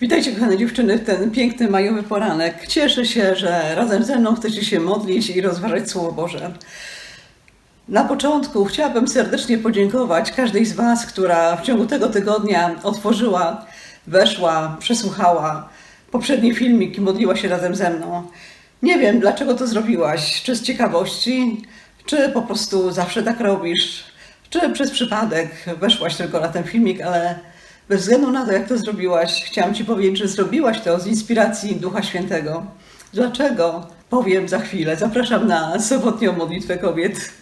Witajcie kochane dziewczyny w ten piękny majowy poranek. Cieszę się, że razem ze mną chcecie się modlić i rozważać Słowo Boże. Na początku chciałabym serdecznie podziękować każdej z Was, która w ciągu tego tygodnia otworzyła, weszła, przesłuchała poprzedni filmik i modliła się razem ze mną. Nie wiem, dlaczego to zrobiłaś. Czy z ciekawości, czy po prostu zawsze tak robisz, czy przez przypadek weszłaś tylko na ten filmik, ale bez względu na to, jak to zrobiłaś, chciałam Ci powiedzieć, że zrobiłaś to z inspiracji Ducha Świętego. Dlaczego? Powiem za chwilę. Zapraszam na sobotnią modlitwę kobiet.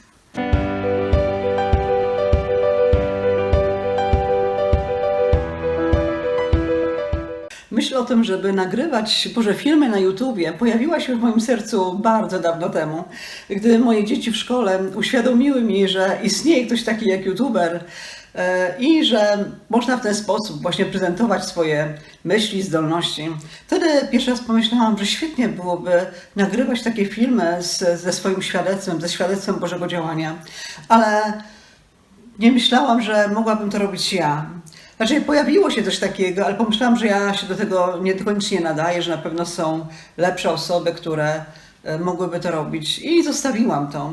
Myśl o tym, żeby nagrywać Boże filmy na YouTubie pojawiła się w moim sercu bardzo dawno temu, gdy moje dzieci w szkole uświadomiły mi, że istnieje ktoś taki jak YouTuber i że można w ten sposób właśnie prezentować swoje myśli, zdolności. Wtedy pierwszy raz pomyślałam, że świetnie byłoby nagrywać takie filmy z, ze swoim świadectwem, ze świadectwem Bożego działania, ale nie myślałam, że mogłabym to robić ja. Znaczy, pojawiło się coś takiego, ale pomyślałam, że ja się do tego niekoniecznie nadaję, że na pewno są lepsze osoby, które e, mogłyby to robić. I zostawiłam to.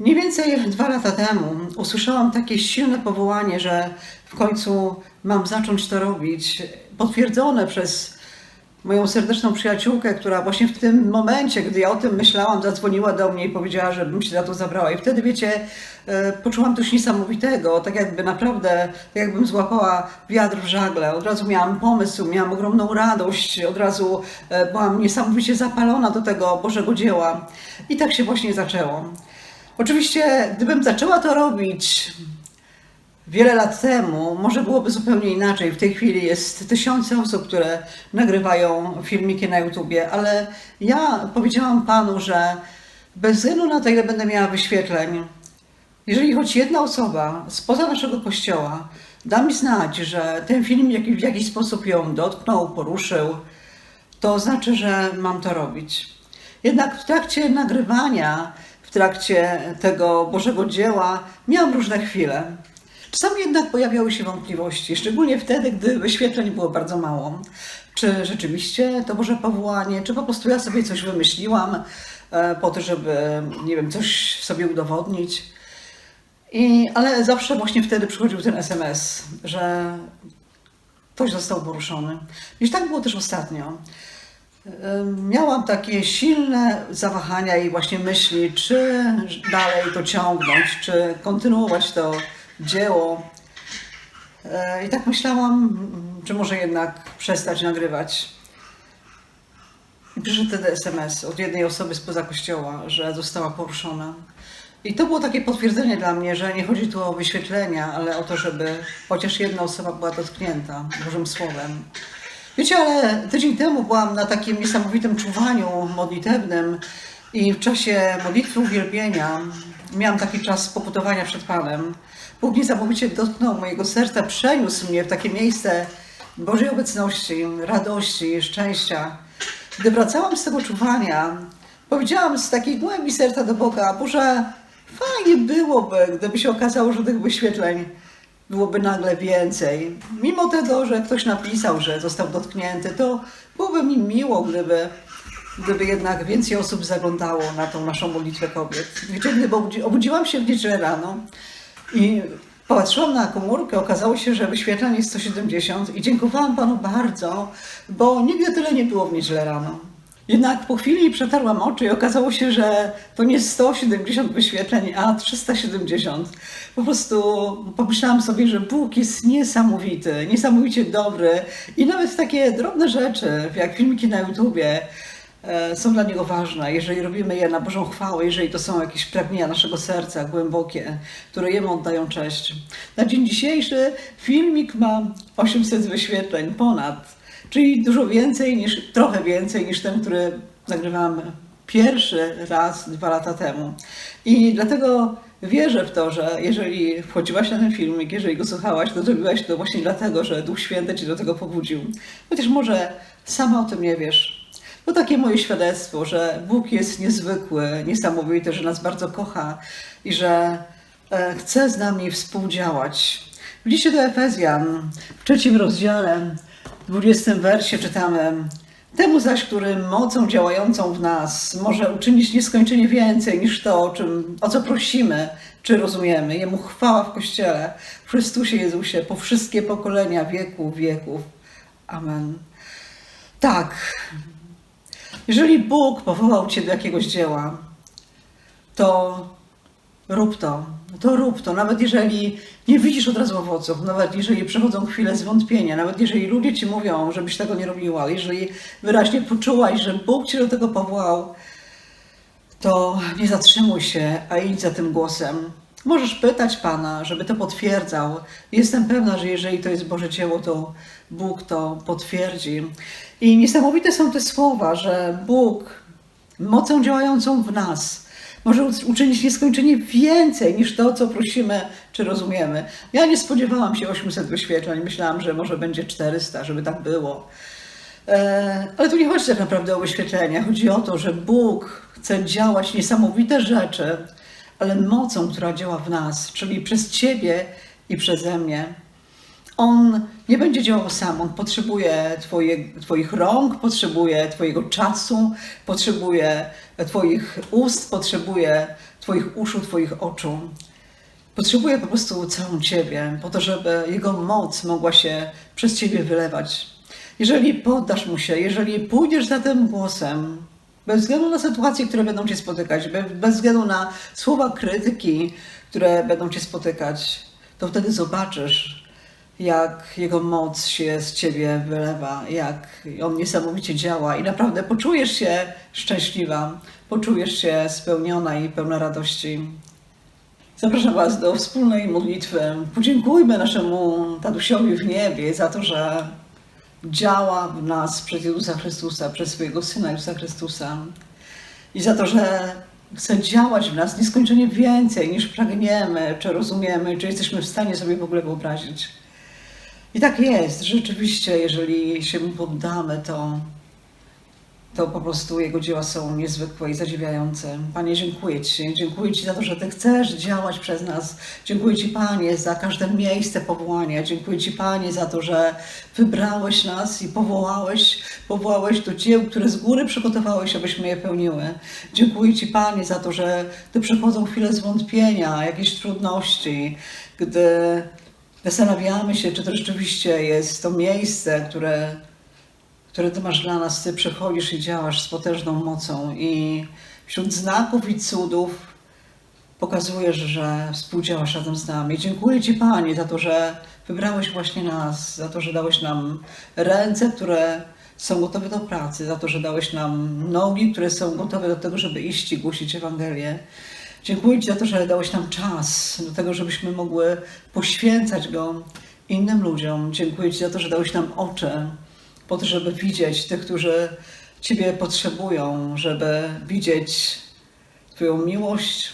Mniej więcej dwa lata temu usłyszałam takie silne powołanie, że w końcu mam zacząć to robić, potwierdzone przez moją serdeczną przyjaciółkę, która właśnie w tym momencie, gdy ja o tym myślałam, zadzwoniła do mnie i powiedziała, żebym się za to zabrała. I wtedy, wiecie, e, poczułam coś niesamowitego, tak jakby naprawdę, tak jakbym złapała wiatr w żagle. Od razu miałam pomysł, miałam ogromną radość, od razu e, byłam niesamowicie zapalona do tego Bożego dzieła. I tak się właśnie zaczęło. Oczywiście, gdybym zaczęła to robić Wiele lat temu może byłoby zupełnie inaczej. W tej chwili jest tysiące osób, które nagrywają filmiki na YouTubie, ale ja powiedziałam Panu, że bez względu na to, ile będę miała wyświetleń, jeżeli choć jedna osoba spoza naszego kościoła da mi znać, że ten film w jakiś sposób ją dotknął, poruszył, to znaczy, że mam to robić. Jednak w trakcie nagrywania, trakcie tego Bożego dzieła miałam różne chwile. Czasami jednak pojawiały się wątpliwości, szczególnie wtedy, gdy wyświetleń było bardzo mało. Czy rzeczywiście to Boże powołanie, czy po prostu ja sobie coś wymyśliłam e, po to, żeby, nie wiem, coś sobie udowodnić. I, ale zawsze właśnie wtedy przychodził ten SMS, że ktoś został poruszony. I tak było też ostatnio. Miałam takie silne zawahania i właśnie myśli, czy dalej to ciągnąć, czy kontynuować to dzieło. E, I tak myślałam, czy może jednak przestać nagrywać. I przyszedł wtedy SMS od jednej osoby spoza kościoła, że została poruszona. I to było takie potwierdzenie dla mnie, że nie chodzi tu o wyświetlenia, ale o to, żeby chociaż jedna osoba była dotknięta Bożym Słowem. Wiecie, ale tydzień temu byłam na takim niesamowitym czuwaniu modlitewnym i w czasie modlitwy uwielbienia miałam taki czas pokutowania przed Panem. Bóg niesamowicie dotknął mojego serca, przeniósł mnie w takie miejsce Bożej obecności, radości, szczęścia. Gdy wracałam z tego czuwania, powiedziałam z takiej głębi serca do Boga, Boże, fajnie byłoby, gdyby się okazało, że tych wyświetleń byłoby nagle więcej. Mimo tego, że ktoś napisał, że został dotknięty, to byłoby mi miło, gdyby, gdyby jednak więcej osób zaglądało na tą naszą modlitwę kobiet. Gdyby obudzi- obudziłam się w niedzielę rano i patrzyłam na komórkę, okazało się, że wyświetleń jest 170 i dziękowałam Panu bardzo, bo nigdy tyle nie było w niedzielę rano. Jednak po chwili przetarłam oczy i okazało się, że to nie 170 wyświetleń, a 370. Po prostu pomyślałam sobie, że Bóg jest niesamowity, niesamowicie dobry i nawet takie drobne rzeczy, jak filmiki na YouTubie, e, są dla Niego ważne, jeżeli robimy je na Bożą chwałę, jeżeli to są jakieś pragnienia naszego serca głębokie, które Jemu oddają cześć. Na dzień dzisiejszy filmik ma 800 wyświetleń, ponad, czyli dużo więcej niż, trochę więcej niż ten, który nagrywałam pierwszy raz dwa lata temu. I dlatego wierzę w to, że jeżeli wchodziłaś na ten filmik, jeżeli go słuchałaś, to zrobiłaś to właśnie dlatego, że Duch Święty Cię do tego pobudził. Chociaż może sama o tym nie wiesz. To takie moje świadectwo, że Bóg jest niezwykły, niesamowity, że nas bardzo kocha i że e, chce z nami współdziałać. W liście do Efezjan w trzecim rozdziale W 20 wersie czytamy: Temu zaś, który mocą działającą w nas może uczynić nieskończenie więcej niż to, o, czym, o co prosimy czy rozumiemy. Jemu chwała w Kościele, w Chrystusie Jezusie, po wszystkie pokolenia wieków, wieków. Amen. Tak. Jeżeli Bóg powołał Cię do jakiegoś dzieła, to rób to. To rób to. Nawet jeżeli nie widzisz od razu owoców, nawet jeżeli przechodzą chwile zwątpienia, nawet jeżeli ludzie Ci mówią, żebyś tego nie robiła, jeżeli wyraźnie poczułaś, że Bóg Cię do tego powołał, to nie zatrzymuj się, a idź za tym głosem. Możesz pytać Pana, żeby to potwierdzał. Jestem pewna, że jeżeli to jest Boże dzieło, to Bóg to potwierdzi. I niesamowite są te słowa, że Bóg mocą działającą w nas może uczynić nieskończenie więcej niż to, co prosimy czy rozumiemy. Ja nie spodziewałam się 800 wyświetleń, myślałam, że może będzie 400, żeby tak było. E, ale tu nie chodzi tak naprawdę o wyświetlenia. Chodzi o to, że Bóg chce działać niesamowite rzeczy, ale mocą, która działa w nas, czyli przez Ciebie i przeze mnie. On nie będzie działał sam, on potrzebuje twoje, Twoich rąk, potrzebuje Twojego czasu, potrzebuje Twoich ust, potrzebuje Twoich uszu, Twoich oczu. Potrzebuje po prostu całą Ciebie, po to, żeby Jego moc mogła się przez Ciebie wylewać. Jeżeli poddasz Mu się, jeżeli pójdziesz za tym głosem, bez względu na sytuacje, które będą Cię spotykać, bez względu na słowa krytyki, które będą Cię spotykać, to wtedy zobaczysz, jak Jego moc się z Ciebie wylewa, jak On niesamowicie działa i naprawdę poczujesz się szczęśliwa, poczujesz się spełniona i pełna radości. Zapraszam Was do wspólnej modlitwy. Podziękujmy naszemu Tadusiowi w niebie za to, że działa w nas przez Jezusa Chrystusa, przez swojego Syna Jezusa Chrystusa i za to, że chce działać w nas nieskończenie więcej niż pragniemy, czy rozumiemy, czy jesteśmy w stanie sobie w ogóle wyobrazić. I tak jest, rzeczywiście, jeżeli się mu poddamy, to to po prostu Jego dzieła są niezwykłe i zadziwiające. Panie, dziękuję Ci. Dziękuję Ci za to, że Ty chcesz działać przez nas. Dziękuję Ci, Panie, za każde miejsce powołania. Dziękuję Ci, Panie, za to, że wybrałeś nas i powołałeś, powołałeś do dzieł, które z góry przygotowałeś, abyśmy je pełniły. Dziękuję Ci, Panie, za to, że Ty przychodzą chwile zwątpienia, jakieś trudności, gdy zastanawiamy się, czy to rzeczywiście jest to miejsce, które które Ty masz dla nas, Ty przechodzisz i działasz z potężną mocą i wśród znaków i cudów pokazujesz, że współdziałasz razem z nami. Dziękuję Ci, Panie, za to, że wybrałeś właśnie nas, za to, że dałeś nam ręce, które są gotowe do pracy, za to, że dałeś nam nogi, które są gotowe do tego, żeby iść i głosić Ewangelię. Dziękuję Ci za to, że dałeś nam czas do tego, żebyśmy mogły poświęcać go innym ludziom. Dziękuję Ci za to, że dałeś nam oczy, po to, żeby widzieć tych, którzy Ciebie potrzebują, żeby widzieć Twoją miłość,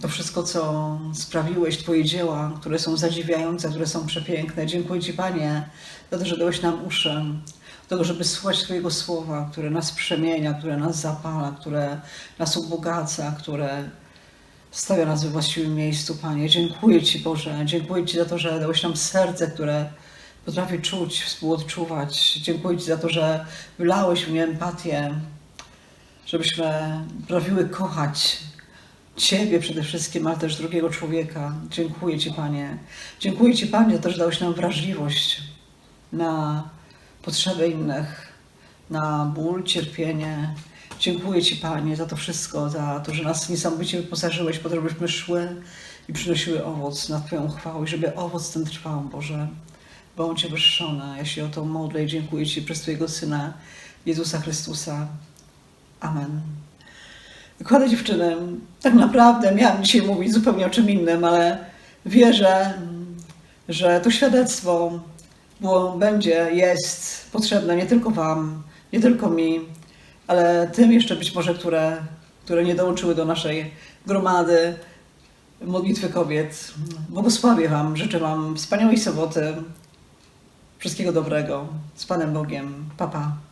to wszystko, co sprawiłeś, Twoje dzieła, które są zadziwiające, które są przepiękne. Dziękuję Ci, Panie, za to, że dałeś nam uszy, tego, żeby słuchać Twojego słowa, które nas przemienia, które nas zapala, które nas ubogaca, które stawia nas we właściwym miejscu, Panie. Dziękuję Ci, Boże. Dziękuję Ci za to, że dałeś nam serce, które potrafię czuć, współodczuwać. Dziękuję Ci za to, że wylałeś w mnie empatię, żebyśmy potrafiły kochać Ciebie przede wszystkim, ale też drugiego człowieka. Dziękuję Ci, Panie. Dziękuję Ci, Panie, za to, że dałeś nam wrażliwość na potrzeby innych, na ból, cierpienie. Dziękuję Ci, Panie, za to wszystko, za to, że nas niesamowicie wyposażyłeś po to, żebyśmy szły i przynosiły owoc na Twoją chwałę, żeby owoc ten trwał, Boże. Bądź wyższona. Ja się o to modlę i dziękuję Ci przez Twojego Syna, Jezusa Chrystusa. Amen. Kochane dziewczyny, tak naprawdę miałam dzisiaj mówić zupełnie o czym innym, ale wierzę, że to świadectwo było, będzie, jest potrzebne nie tylko Wam, nie tylko mi, ale tym jeszcze być może, które, które nie dołączyły do naszej gromady modlitwy kobiet. Błogosławię Wam, życzę Wam wspaniałej soboty, Wszystkiego dobrego. Z Panem Bogiem. Papa. Pa.